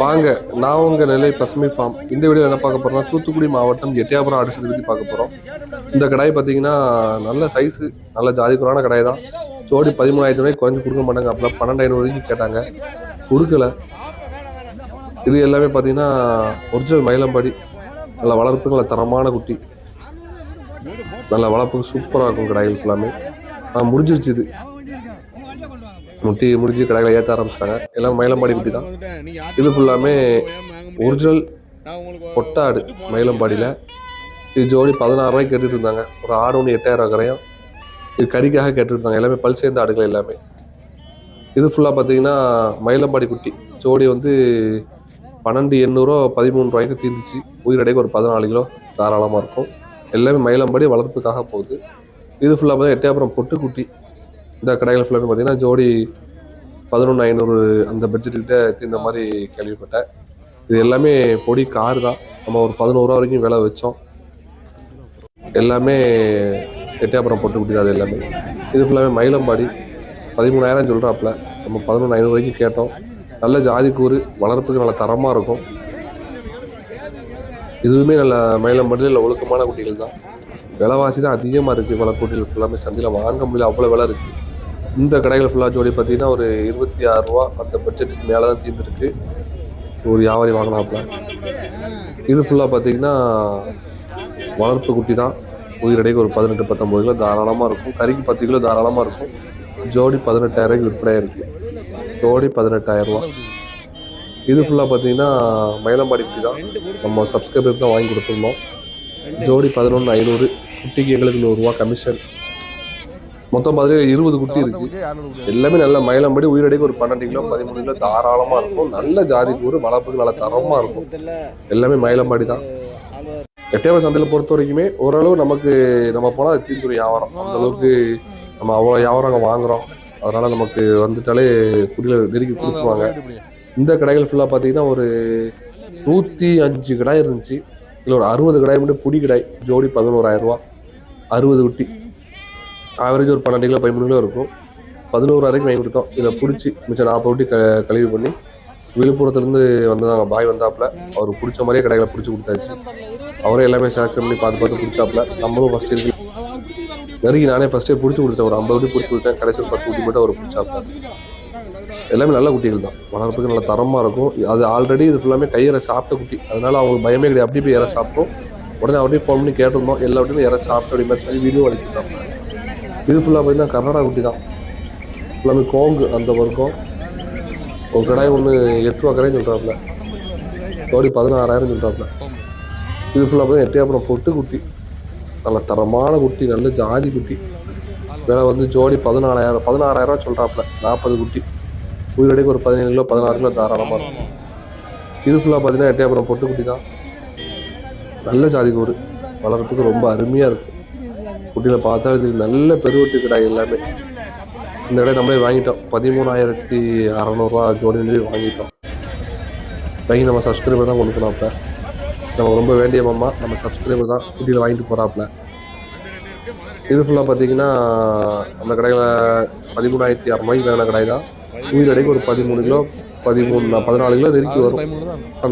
வாங்க நான் உங்கள் நிலை பசுமை ஃபார்ம் இந்த வீடியோ என்ன பார்க்க போறோம்னா தூத்துக்குடி மாவட்டம் எட்டியாபுரம் ஆடு பற்றி பார்க்க போகிறோம் இந்த கடாய் பார்த்தீங்கன்னா நல்ல சைஸு நல்ல ஜாதிக்குறான கடாய் தான். ஜோடி பதிமூணாயிரத்து வரைக்கும் குறைஞ்சு கொடுக்க மாட்டாங்க. அப்பெல்லாம் பன்னெண்டு வரைக்கும் கேட்டாங்க. கொடுக்கல. இது எல்லாமே பார்த்தீங்கன்னா ஒரிஜினல் மயிலம்பாடி. நல்ல வளர்ப்பு நல்ல தரமான குட்டி. நல்ல வளர்ப்புக்கு சூப்பராக இருக்கும் கடாய்கள் ஃபுல்லாமே ஆனால் முடிஞ்சிருச்சு இது. முட்டி முடிஞ்சு கடைகளை ஏற்ற ஆரம்பிச்சிட்டாங்க. எல்லாம் மயிலம்பாடி குட்டி தான். இது ஃபுல்லாமே ஒரிஜினல் கொட்டாடு மயிலம்பாடியில். இது ஜோடி பதினாறு ரூபாய்க்கு கேட்டுட்டு இருந்தாங்க. ஒரு ஆடு ஒன்று எட்டாயிரம் கரையும். இது கறிக்காக கேட்டுட்டு இருந்தாங்க. எல்லாமே பல் சேர்ந்த ஆடுகள் எல்லாமே. இது ஃபுல்லாக பார்த்தீங்கன்னா மயிலம்பாடி குட்டி. ஜோடி வந்து பன்னெண்டு எண்ணூறுவா பதிமூணு ரூபாய்க்கு தீர்ந்துச்சு உயிரடைக்கு ஒரு பதினாலு கிலோ தாராளமாக இருக்கும். எல்லாமே மயிலம்பாடி வளர்ப்புக்காக போகுது. இது ஃபுல்லாக பார்த்தீங்கன்னா எட்டயபுரம் பொட்டுக்குட்டி. இந்த கடைகள் ஃபுல்லாகவே பார்த்தீங்கன்னா ஜோடி பதினொன்று ஐநூறு அந்த பட்ஜெட்டுக்கிட்ட தீர்ந்த மாதிரி கேள்விப்பட்டேன். இது எல்லாமே பொடி கார் தான். நம்ம ஒரு பதினோருவா வரைக்கும் விலை வச்சோம். எல்லாமே எட்டியாபுரம் போட்டு குட்டி அது எல்லாமே. இது ஃபுல்லாகவே மயிலம்பாடி. பதிமூணாயிரம் சொல்கிறாப்புல நம்ம பதினொன்று ஐநூறு வரைக்கும் கேட்டோம். நல்ல ஜாதி கூறு வளர்ப்புக்கு நல்ல தரமாக இருக்கும். இதுவுமே நல்ல மயிலம்பாடியில் இல்லை ஒழுக்கமான குட்டிகள் தான். விலைவாசி தான் அதிகமாக இருக்குது வளர்ப்பு குட்டிகள் ஃபுல்லாமே சந்தையில் வாங்க முடியல. அவ்வளோ விலை இருக்குது இந்த கடைகள் ஃபுல்லாக ஜோடி பார்த்தீங்கன்னா ஒரு இருபத்தி ஆறு ரூபா அந்த பட்ஜெட்டுக்கு மேலே தான் தீர்ந்துருக்கு. ஒரு வியாபாரி வாங்கினாப்புல. இது ஃபுல்லாக பார்த்தீங்கன்னா வளர்ப்பு குட்டி தான். உயிரடைக்கு ஒரு பதினெட்டு பத்தொம்பது கிலோ தாராளமாக இருக்கும். கறிக்கு பத்து கிலோ தாராளமாக இருக்கும். ஜோடி பதினெட்டாயிரூவாய்க்கு விற்பனையாக இருக்குது ஜோடி பதினெட்டாயிரரூவா இது ஃபுல்லாக பார்த்தீங்கன்னா மயிலம்பாடி குட்டி தான். நம்ம சப்ஸ்கிரைபருக்கு தான் வாங்கி கொடுத்துருந்தோம். ஜோடி பதினொன்று ஐநூறு. குட்டிக்கு எங்களுக்கு நூறுரூவா கமிஷன் மொத்தம் பார்த்தீங்கன்னா இருபது குட்டி இருக்கு. எல்லாமே நல்ல மயிலம்படி உயிரடைக்கு ஒரு பன்னெண்டு கிலோ பதிமூணு கிலோ தாராளமாக இருக்கும். நல்ல ஜாதி கூறு வளர்ப்புக்கு நல்ல தரமாக இருக்கும். எல்லாமே மயிலம்பாடி தான். எட்டயபுரம் சந்தையில் பொறுத்த வரைக்குமே ஓரளவு நமக்கு நம்ம போனால் தீந்துரும் வியாபாரம். அந்த அளவுக்கு நம்ம அவ்வளோ வியாபாரம் அங்கே வாங்குறோம். அதனால நமக்கு வந்துட்டாலே குடியில் நெருக்கி கொடுத்துருவாங்க. இந்த கடைகள் ஃபுல்லாக பார்த்தீங்கன்னா ஒரு நூற்றி அஞ்சு கடாய் இருந்துச்சு. இதில் ஒரு அறுபது கடாய் மட்டும் புடி கடாய் ஜோடி பதினோராயிரம் ரூபா அறுபது குட்டி. ஆவரேஜ் ஒரு பன்னெண்டு கிலோ பதிமூணு கிலோ இருக்கும். பதினோரு வரைக்கும் வாங்கி கொடுத்தோம் இதை பிடிச்சி மிச்சம் நாற்பது குட்டி க கழிவு பண்ணி விழுப்புரத்துலேருந்து வந்தாங்க பாய் வந்தாப்புல அவர் பிடிச்ச மாதிரியே கடைகளை பிடிச்சி கொடுத்தாச்சு. அவரே எல்லாமே செலக்ஷன் பண்ணி பார்த்து பார்த்து பிடிச்சாப்புல. நம்மளும் ஃபஸ்ட் இருக்கு. நெருங்கி நானே ஃபஸ்ட்டே பிடிச்சி கொடுத்தேன் ஒரு ஐம்பது குட்டி பிடிச்சி கொடுத்தேன். கடைசி ஒரு பத்து குட்டி மட்டும் அவர் பிடிச்சாப்புல. எல்லாமே நல்ல குட்டிகள் தான். வளர்ப்புக்கு நல்ல தரமாக இருக்கும். அது ஆல்ரெடி இது ஃபுல்லாமே கையறை சாப்பிட்ட குட்டி. அதனால அவங்களுக்கு பயமே கிடையாது. அப்படி போய் இற சாப்பிட்டோம். உடனே அப்படியே ஃபோன் பண்ணி கேட்டிருந்தோம். எல்லா குட்டியும் இற சாப்பிட்டு அப்படி மாதிரி சொல்லி வீடியோ அனுப்பிட்டாங்க இது ஃபுல்லாக பார்த்தீங்கன்னா கர்நாடகா குட்டி தான். எல்லாமே கோங்கு அந்த வர்க்கம் ஒரு கடாய் ஒன்று எட்டு ரூபா சொல்கிறாப்புல ஜோடி பதினாறாயிரம் சொல்கிறாப்புல இது ஃபுல்லாக பார்த்தீங்கன்னா எட்டையாப்புறம் பொட்டு குட்டி. நல்ல தரமான குட்டி நல்ல ஜாதி குட்டி. விலை வந்து ஜோடி பதினாலாயிரம் பதினாறாயிரம் சொல்கிறாப்புல நாற்பது குட்டி. உயிரடைக்கு ஒரு பதினேழு கிலோ பதினாறு கிலோ தாராளமாக இருக்கும். இது ஃபுல்லாக பார்த்தீங்கன்னா எட்டையாப்புறம் பொட்டு குட்டி தான். நல்ல ஜாதி கூடு. வளர்கிறதுக்கு ரொம்ப அருமையாக இருக்கும். குட்டியில் பார்த்தா இது நல்ல பெருவெட்டு கிடாய் எல்லாமே. இந்த கடை நம்மளே வாங்கிட்டோம். பதிமூணாயிரத்தி அறநூறுவா ஜோடி வாங்கிட்டோம். வாங்கி நம்ம சப்ஸ்கிரைபர் தான் கொடுக்கணும் அப்போ. நம்ம ரொம்ப வேண்டிய மாமா நம்ம சப்ஸ்கிரைபர் தான் குட்டியில் வாங்கிட்டு போகிறாப்புல இது ஃபுல்லாக பார்த்தீங்கன்னா அந்த கடையில் பதிமூணாயிரத்தி அறநூறுவாய்க்கு வேண கடை தான். உயிரடைக்கு ஒரு பதிமூணு கிலோ பதிமூணு பதினாலு கிலோ நெருக்கி வரும்.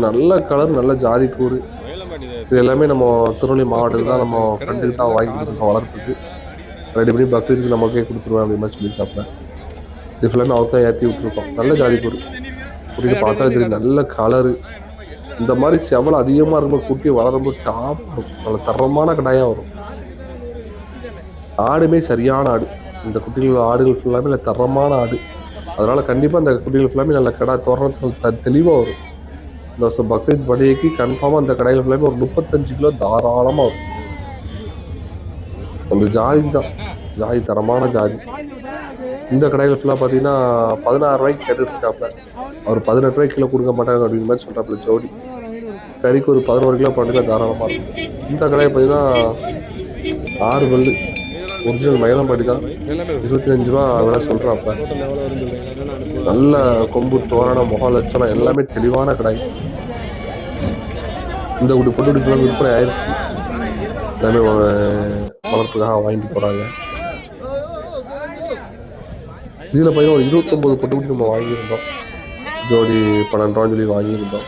நல்ல கலர் நல்ல ஜாதி கூறு. இது எல்லாமே நம்ம திருநெல்வேலி மாவட்டத்தில் தான் நம்ம ஃப்ரெண்டுக்கு தான் வாங்கி கொடுத்துருக்கோம் வளர்ப்புக்கு. ரெடி பண்ணி பக்ரீத்துக்கு நமக்கே கொடுத்துருவேன் அப்படின்னு மாதிரி சொல்லியிருக்காப்புல இது ஃபுல்லாமே அவர் தான் ஏற்றி விட்டுருக்கோம். நல்ல ஜாதி கூறு. குட்டிக்கு பார்த்தா தெரியும் நல்ல கலரு இந்த மாதிரி செவலை அதிகமாக இருக்கும்போது குட்டி வளரும்போது டாப்பாக இருக்கும். நல்ல தரமான கடாயாக வரும். ஆடுமே சரியான ஆடு. இந்த குட்டிகள் ஆடுகள் ஃபுல்லாமே நல்ல தரமான ஆடு. அதனால் கண்டிப்பாக அந்த குட்டிகள் ஃபுல்லாமே நல்ல கடா தோரணத்தில் த தெளிவாக வரும். ப்ளஸ் பக்ரீத் பண்டிகைக்கு கன்ஃபார்மாக அந்த கடையில் ஃபுல்லாமே ஒரு முப்பத்தஞ்சு கிலோ தாராளமாக வரும். அந்த ஜாதி தான். ஜாதி தரமான ஜாதி. இந்த கடையில் ஃபுல்லாக பார்த்தீங்கன்னா பதினாறு ரூபாய்க்கு கேட்டுட்டு இருக்காப்புல அவர் பதினெட்டு ரூபாய்க்கு கிலோ கொடுக்க மாட்டாங்க அப்படிங்கிற மாதிரி சொல்கிறாப்புல ஜோடி. கறிக்கு ஒரு பதினோரு கிலோ பண்ணிக்கலாம் தாராளமாக இருக்கும். இந்த கடையை பார்த்தீங்கன்னா ஆறு பல்லு. ஒரிஜினல் மயிலம்பாடி தான். இருபத்தி அஞ்சு ரூபா அதெல்லாம் சொல்கிறாப்புல நல்ல கொம்பு தோரணம் முக லட்சணம் எல்லாமே தெளிவான கடை. இந்த குடி பொட்டு குடிக்கலாம் விற்பனை ஆயிடுச்சு எல்லாமே வளர்ப்புக்காக வாங்கிட்டு போகிறாங்க இதில் பார்த்தீங்கன்னா ஒரு இருபத்தொம்போது பொட்டு குட்டி நம்ம வாங்கியிருந்தோம். ஜோடி பன்னெண்டு ரூபான்னு சொல்லி வாங்கியிருந்தோம்.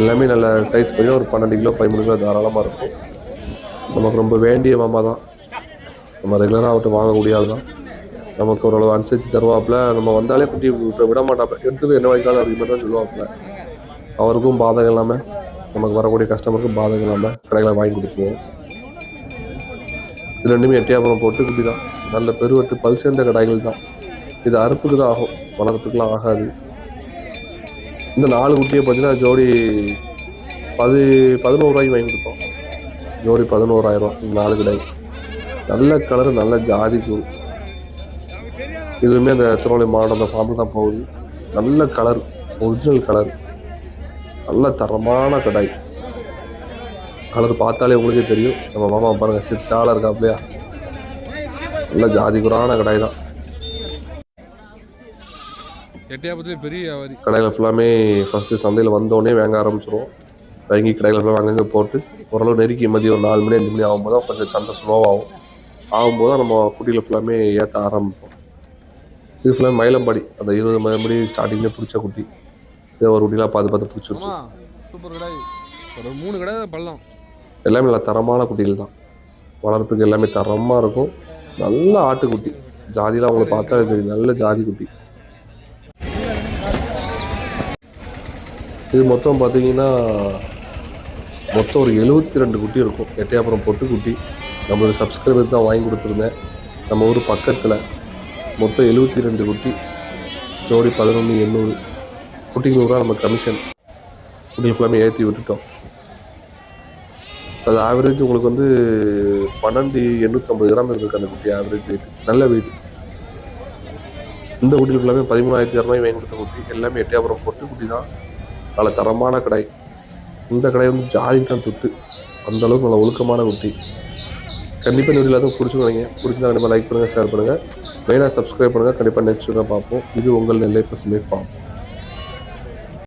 எல்லாமே நல்ல சைஸ் பார்த்தீங்கன்னா ஒரு பன்னெண்டு கிலோ பதிமூணு கிலோ தாராளமாக இருக்கும். நமக்கு ரொம்ப வேண்டிய மாமா தான். நம்ம ரெகுலராக அவர்கிட்ட வாங்கக்கூடிய ஆள் தான். நமக்கு ஓரளவு அனுசரித்து தருவாப்புல. நம்ம வந்தாலே குட்டி விட்டு விட மாட்டாப்புல. எடுத்துக்க என்ன வாங்கிக்காலும் அதுக்கு மட்டும் சொல்லுவாப்புல. அவருக்கும் பாதகம் இல்லாமல் நமக்கு வரக்கூடிய கஸ்டமருக்கும் பாதகம் இல்லாமல் கடைகளை வாங்கி கொடுத்துருவோம். இது ரெண்டுமே எட்டியாபுரம் போட்டு குட்டி தான். நல்ல பெருவெட்டு பல் சேர்ந்த கடைகள் தான். இது அறுப்புக்கு தான் ஆகும். வளர்ப்புக்கெலாம் ஆகாது. இந்த நாலு குட்டியை பார்த்தீங்கன்னா ஜோடி பது பதினோருவாய்க்கு வாங்கி கொடுத்தோம். ஜோடி பதினோராயிரம் இந்த நாலு கடை நல்ல கலர் நல்ல ஜாதி கூழ் இதுவுமே அந்த திருவள்ளை மாவட்டம் அந்த ஃபார்மில் தான் போகுது. நல்ல கலர் ஒரிஜினல் கலர் நல்ல தரமான கடாய். கலர் பார்த்தாலே உங்களுக்கே தெரியும். நம்ம மாமா பாருங்க சிரிச்சால இருக்காப்லையா? நல்ல ஜாதி குறான கடாய் தான். பெரிய கடையில் ஃபுல்லாமே ஃபஸ்ட்டு சந்தையில் வந்தோடனே வாங்க ஆரம்பிச்சிருவோம். வாங்கி கடையில் ஃபுல்லாக அங்கங்கே போட்டு ஓரளவு நெருக்கி மதியம் ஒரு நாலு மணி அஞ்சு மணி ஆகும்போது தான் கொஞ்சம் சந்தை ஸ்லோவாகும் ஆகும்போது தான் நம்ம குட்டியில் ஃபுல்லாமே ஏற்ற ஆரம்பிப்போம். இது ஃபுல்லாக மயிலம்பாடி. அந்த இருபது மணி ஸ்டார்டிங்கில் பிடிச்ச குட்டி. இதை ஒரு குட்டிலாம் பார்த்து பார்த்து பிடிச்சி வச்சு ஆமா சூப்பர் கடை ஒரு மூணு கடை பள்ளம். எல்லாமே நல்ல தரமான குட்டிகள் தான். வளர்ப்புக்கு எல்லாமே தரமாக இருக்கும். நல்ல ஆட்டுக்குட்டி ஜாதிலாம் உங்களுக்கு பார்த்தாலே தெரியும். நல்ல ஜாதி குட்டி. இது மொத்தம் பார்த்தீங்கன்னா மொத்தம் ஒரு எழுபத்தி ரெண்டு குட்டி இருக்கும். எட்டையாப்புறம் பொட்டு குட்டி. நம்மளோட சப்ஸ்கிரைபர் தான் வாங்கி கொடுத்துருந்தேன். நம்ம ஊர் பக்கத்தில். மொத்தம் எழுபத்தி ரெண்டு குட்டி. ஜோடி பதினொன்று எண்ணூறு. குட்டிக்கு நூறுரூவா நம்ம கமிஷன் குட்டிகள் ஃபுல்லாமே ஏற்றி விட்டுட்டோம். அது ஆவரேஜ் உங்களுக்கு வந்து பன்னெண்டு எண்ணூற்றம்பது கிராம் இருக்குது அந்த குட்டி ஆவரேஜ் வெயிட் நல்ல வெயிட் இந்த குட்டியில் ஃபுல்லாமே பதிமூணாயிரத்தி இரநூறு வாங்கி கொடுத்த குட்டி. எல்லாமே எட்டையாபுரம் பொட்டு குட்டி தான். நல்ல தரமான கடை. இந்த கடை வந்து ஜாதி தான் தொட்டு. அந்த அளவுக்கு நல்ல ஒழுக்கமான குட்டி. கண்டிப்பாக இந்த வீடியோ பிடிச்சிக்கோங்க. பிடிச்சிருந்தா கண்டிப்பாக லைக் பண்ணுங்கள் ஷேர் பண்ணுங்கள் மெயினாக சப்ஸ்கிரைப் பண்ணுங்கள் கண்டிப்பாக நெக்ஸ்ட் பார்ப்போம். இது உங்கள் நெல்லை பசுமை ஃபார்ம்